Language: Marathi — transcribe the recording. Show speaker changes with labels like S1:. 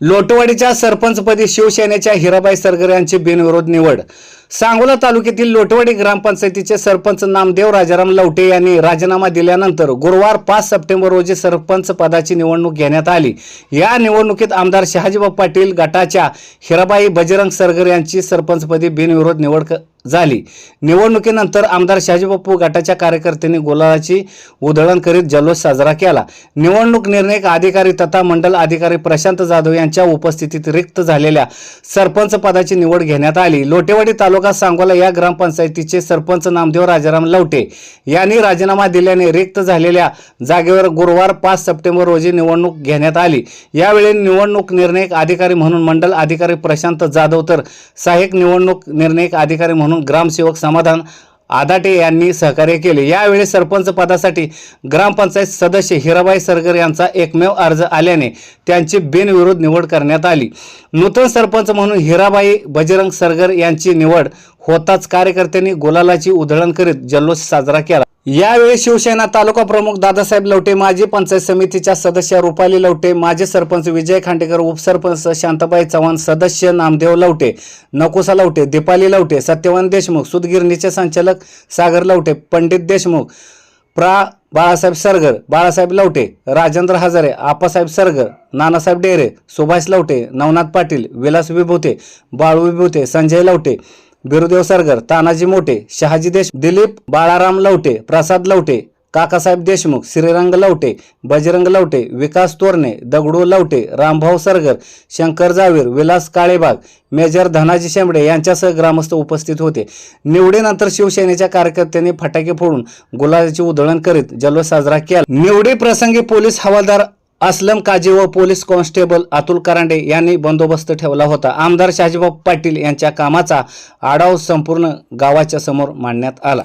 S1: लोटवाडीच्या सरपंचपदी शिवसेनेच्या हिराबाई सरगर यांची बिनविरोध निवड. सांगोला तालुक्यातील लोटवाडी ग्रामपंचायतीचे सरपंच नामदेव राजाराम लवटे यांनी राजीनामा दिल्यानंतर गुरुवार पाच सप्टेंबर रोजी सरपंच पदाची निवडणूक घेण्यात आली. या निवडणुकीत आमदार शहाजीबाब पाटील गटाच्या हिराबाई बजरंग सरगर यांची सरपंचपदी बिनविरोध निवड झाली. निवडणुकीनंतर आमदार शहाजीबापू गटाच्या कार्यकर्त्यांनी गोलाची उधळण करीत जल्लोष साजरा केला. निवडणूक निर्णय अधिकारी तथा मंडल अधिकारी प्रशांत जाधव यांच्या उपस्थितीत रिक्त झालेल्या सरपंच पदाची निवड घेण्यात आली. लोटेवाडी तालुका सांगोला या ग्रामपंचायतीचे सरपंच नामदेव राजाराम लवटे यांनी राजीनामा दिल्याने रिक्त झालेल्या जागेवर गुरुवार पाच सप्टेंबर रोजी निवडणूक घेण्यात आली. यावेळी निवडणूक निर्णयक अधिकारी म्हणून मंडल अधिकारी प्रशांत जाधव तर सहाय्यक निवडणूक निर्णयक अधिकारी म्हणून ग्रामसेवक समाधान आदाटे यांनी सहकार्य केले. यावेळी सरपंच पदासाठी ग्रामपंचायत सदस्य हिराबाई सरगर यांचा एकमेव अर्ज आल्याने त्यांची बिनविरोध निवड करण्यात आली. नूतन सरपंच म्हणून हिराबाई बजरंग सरगर यांची निवड होताच कार्यकर्त्यांनी गुलालाची उधळण करीत जल्लोष साजरा केला. यावेळी शिवसेना तालुका प्रमुख दादासाहेब लवटे माजी पंचायत समितीच्या सदस्य रुपाली लवटे माजी सरपंच विजय खांडेकर उपसरपंच शांताबाई चव्हाण सदस्य नामदेव लवटे नकुसा लवटे दीपाली लवटे सत्यवान देशमुख सुदगिरणीचे संचालक सागर लवटे पंडित देशमुख प्रा बाळासाहेब सरगर बाळासाहेब लवटे राजेंद्र हजारे आपासाहेब सरगर नानासाहेब डेरे सुभाष लवटे नवनाथ पाटील विलास विभूते बाळू विभूते संजय लवटे बिरुदेव सरगर तानाजी मोठे शहाजी देश दिलीप बाळाराम लवटे प्रसाद लवटे काकासाहेब देशमुख श्रीरंग लवटे बजरंग लवटे विकास तोरणे दगडू लवटे रामभाऊ सरगर शंकर जावीर विलास काळेबाग मेजर धनाजी शेंबडे यांच्यासह ग्रामस्थ उपस्थित होते. निवडीनंतर शिवसेनेच्या कार्यकर्त्यांनी फटाके फोडून गुलाबाची उधळण करीत जल्लोष साजरा केला. निवडी प्रसंगी पोलीस हवालदार असलम काजी व पोलीस कॉन्स्टेबल अतुल करांडे यांनी बंदोबस्त ठेवला होता. आमदार शहाजीबाब पाटील यांच्या कामाचा आढाव संपूर्ण गावाच्या समोर मांडण्यात आला.